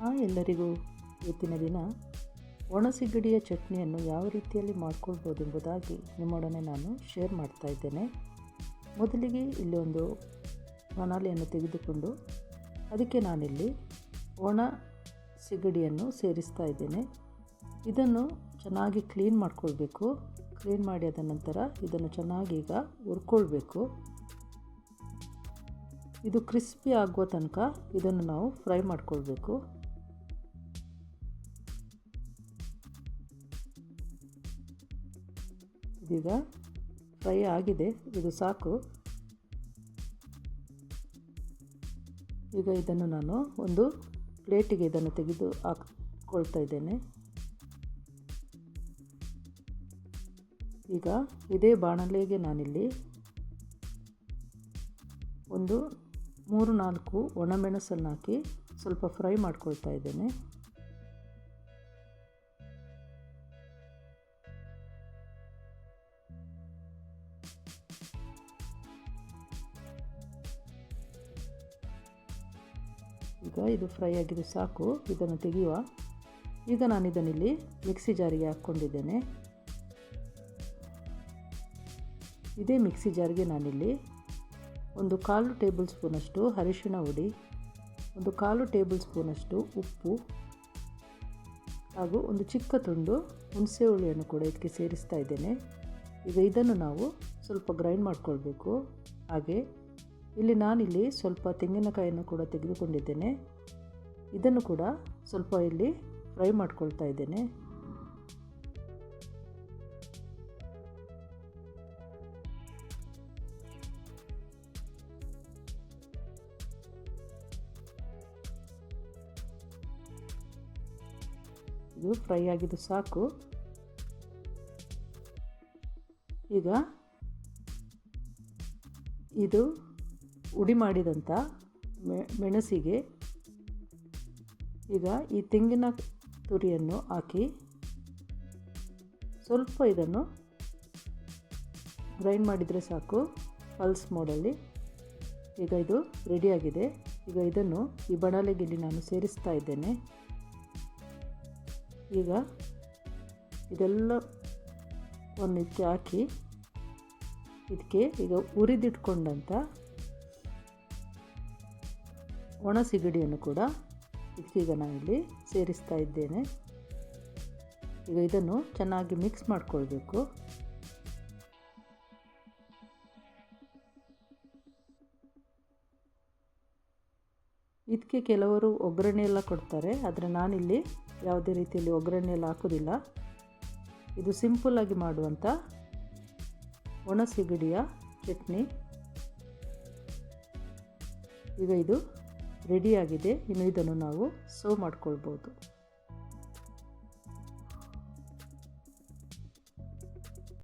Hi ಎಲ್ಲರಿಗೂ ಇವತ್ತಿನ ದಿನ ಒಣಸಿಗಡಿಯ ಚಟ್ನಿಯನ್ನು ಯಾವ ರೀತಿಯಲ್ಲಿ ಮಾಡ್ಕೊಳ್ಬೋದು ಎಂಬುದಾಗಿ ನಿಮ್ಮೊಡನೆ ನಾನು ಶೇರ್ ಮಾಡ್ತಾ ಇದ್ದೇನೆ. ಮೊದಲಿಗೆ ಇಲ್ಲಿ ಒಂದು ಮನಾಲಿಯನ್ನು ತೆಗೆದುಕೊಂಡು ಅದಕ್ಕೆ ನಾನಿಲ್ಲಿ ಒಣ ಸಿಗಡಿಯನ್ನು ಸೇರಿಸ್ತಾ ಇದ್ದೇನೆ. ಇದನ್ನು ಚೆನ್ನಾಗಿ ಕ್ಲೀನ್ ಮಾಡ್ಕೊಳ್ಬೇಕು. ಕ್ಲೀನ್ ಮಾಡಿ ಅದ ನಂತರ ಇದನ್ನು ಚೆನ್ನಾಗಿ ಈಗ ಹುರ್ಕೊಳ್ಬೇಕು. ಇದು ಕ್ರಿಸ್ಪಿ ಆಗುವ ತನಕ ಇದನ್ನು ನಾವು ಫ್ರೈ ಮಾಡ್ಕೊಳ್ಬೇಕು. ಇದೀಗ ಫ್ರೈ ಆಗಿದೆ. ಇದು ಸಾಕು. ಈಗ ಇದನ್ನು ನಾನು ಒಂದು ಪ್ಲೇಟಿಗೆ ಇದನ್ನು ತೆಗೆದು ಹಾಕ್ಕೊಳ್ತಾ ಇದ್ದೇನೆ. ಈಗ ಇದೇ ಬಾಣಲೆಗೆ ನಾನಿಲ್ಲಿ ಒಂದು ಮೂರು ನಾಲ್ಕು ಒಣಮೆಣಸನ್ನು ಹಾಕಿ ಸ್ವಲ್ಪ ಫ್ರೈ ಮಾಡ್ಕೊಳ್ತಾ ಇದ್ದೇನೆ. ಈಗ ಇದು ಫ್ರೈ ಆಗಿದೆ ಸಾಕು. ಇದನ್ನು ತೆಗೆಯುವ. ಈಗ ನಾನು ಇದನ್ನಿಲ್ಲಿ ಮಿಕ್ಸಿ ಜಾರಿಗೆ ಹಾಕ್ಕೊಂಡಿದ್ದೇನೆ. ಇದೇ ಮಿಕ್ಸಿ ಜಾರಿಗೆ ನಾನಿಲ್ಲಿ ಒಂದು ಕಾಲು ಟೇಬಲ್ ಸ್ಪೂನಷ್ಟು ಅರಿಶಿಣ ಹುಡಿ, ಒಂದು ಕಾಲು ಟೇಬಲ್ ಸ್ಪೂನಷ್ಟು ಉಪ್ಪು ಹಾಗೂ ಒಂದು ಚಿಕ್ಕ ತುಂಡು ಹುಣಸೆ ಹುಳಿಯನ್ನು ಕೂಡ ಇದಕ್ಕೆ ಸೇರಿಸ್ತಾ ಇದ್ದೇನೆ. ಈಗ ಇದನ್ನು ನಾವು ಸ್ವಲ್ಪ ಗ್ರೈಂಡ್ ಮಾಡಿಕೊಳ್ಬೇಕು. ಹಾಗೆ ಇಲ್ಲಿ ನಾನಿಲ್ಲಿ ಸ್ವಲ್ಪ ತೆಂಗಿನಕಾಯಿಯನ್ನು ಕೂಡ ತೆಗೆದುಕೊಂಡಿದ್ದೇನೆ. ಇದನ್ನು ಕೂಡ ಸ್ವಲ್ಪ ಇಲ್ಲಿ ಫ್ರೈ ಮಾಡ್ಕೊಳ್ತಾ ಇದ್ದೇನೆ. ಇದು ಫ್ರೈ ಆಗಿದ್ದು ಸಾಕು. ಈಗ ಇದು ಉಡಿ ಮಾಡಿದಂಥ ಮೆಣಸಿಗೆ ಈಗ ಈ ತೆಂಗಿನ ತುರಿಯನ್ನು ಹಾಕಿ ಸ್ವಲ್ಪ ಇದನ್ನು ಗ್ರೈಂಡ್ ಮಾಡಿದರೆ ಸಾಕು, ಪಲ್ಸ್ ಮೋಡಲ್ಲಿ. ಈಗ ಇದು ರೆಡಿಯಾಗಿದೆ ಈಗ ಇದನ್ನು ಈ ಬಣಲೆಗಿಲ್ಲಿ ನಾನು ಸೇರಿಸ್ತಾ ಇದ್ದೇನೆ. ಈಗ ಇದೆಲ್ಲ ಒಂದು ಇದಕ್ಕೆ ಹಾಕಿ, ಇದಕ್ಕೆ ಈಗ ಉರಿದಿಟ್ಕೊಂಡಂಥ ಒಣ ಸಿಗಡಿಯನ್ನು ಕೂಡ ಇದಕ್ಕೀಗ ನಾನಿಲ್ಲಿ ಸೇರಿಸ್ತಾ ಇದ್ದೇನೆ. ಈಗ ಇದನ್ನು ಚೆನ್ನಾಗಿ ಮಿಕ್ಸ್ ಮಾಡಿಕೊಳ್ಬೇಕು. ಇದಕ್ಕೆ ಕೆಲವರು ಒಗ್ಗರಣೆ ಎಲ್ಲ ಕೊಡ್ತಾರೆ, ಆದರೆ ನಾನಿಲ್ಲಿ ಯಾವುದೇ ರೀತಿಯಲ್ಲಿ ಒಗ್ಗರಣೆ ಎಲ್ಲ ಹಾಕೋದಿಲ್ಲ. ಇದು ಸಿಂಪಲ್ಲಾಗಿ ಮಾಡುವಂಥ ಒಣ ಸಿಗಡಿಯ ಚಟ್ನಿ. ಈಗ ಇದು ರೆಡಿಯಾಗಿದೆ ಇನ್ನು ಇದನ್ನು ನಾವು ಸರ್ವ್ ಮಾಡ್ಕೊಳ್ಬೋದು.